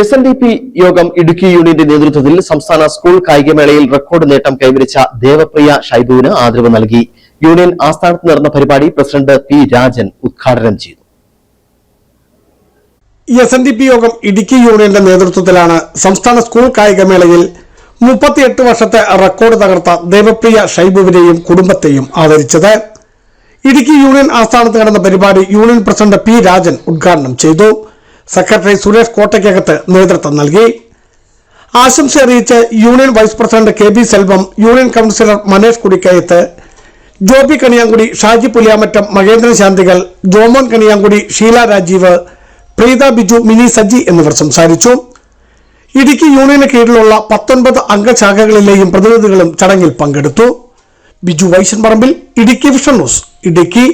S N D P യോഗം ഇടുക്കി യൂണിയന്റെ നേതൃത്വത്തിൽ സംസ്ഥാന സ്കൂൾ കായികമേളയിൽ റെക്കോർഡ് നേട്ടം കൈവരിച്ച ദേവപ്രിയ ഷൈബുവിന് ആദരവ് നൽകി. യൂണിയൻ ആസ്ഥാനത്ത് നടന്ന പരിപാടി പ്രസിഡന്റ് പി രാജൻ ഉദ്ഘാടനം ചെയ്തു. എസ് എൻ ഡി പി യോഗം ഇടുക്കി യൂണിയന്റെ നേതൃത്വത്തിലാണ് സംസ്ഥാന സ്കൂൾ കായികമേളയിൽ മുപ്പത്തിയെട്ട് വർഷത്തെ റെക്കോർഡ് തകർത്ത ദേവപ്രിയ ഷൈബുവിനെയും കുടുംബത്തെയും ആദരിച്ചത്. ഇടുക്കി യൂണിയൻ ആസ്ഥാനത്ത് നടന്ന പരിപാടി യൂണിയൻ പ്രസിഡന്റ് പി രാജൻ ഉദ്ഘാടനം ചെയ്തു. സെക്രട്ടറി സുരേഷ് കോട്ടയ്ക്കകത്ത് നേതൃത്വം നൽകി. ആശംസ അറിയിച്ച് union vice president K B Selvam union councillor Manesh Kudikkayathu Joby Kaniyankudi Shaji Puliyamattam Mahendran Shanthikal Jomon Kaniyankudi Sheela Rajeev Preetha Biju Mini Saji എന്നിവർ സംസാരിച്ചു. ഇടുക്കി യൂണിയന് കീഴിലുള്ള പത്തൊൻപത് അംഗശാഖകളിലെയും പ്രതിനിധികളും ചടങ്ങിൽ പങ്കെടുത്തു. Biju Vaishan Parambil Idukki vision news Idukki.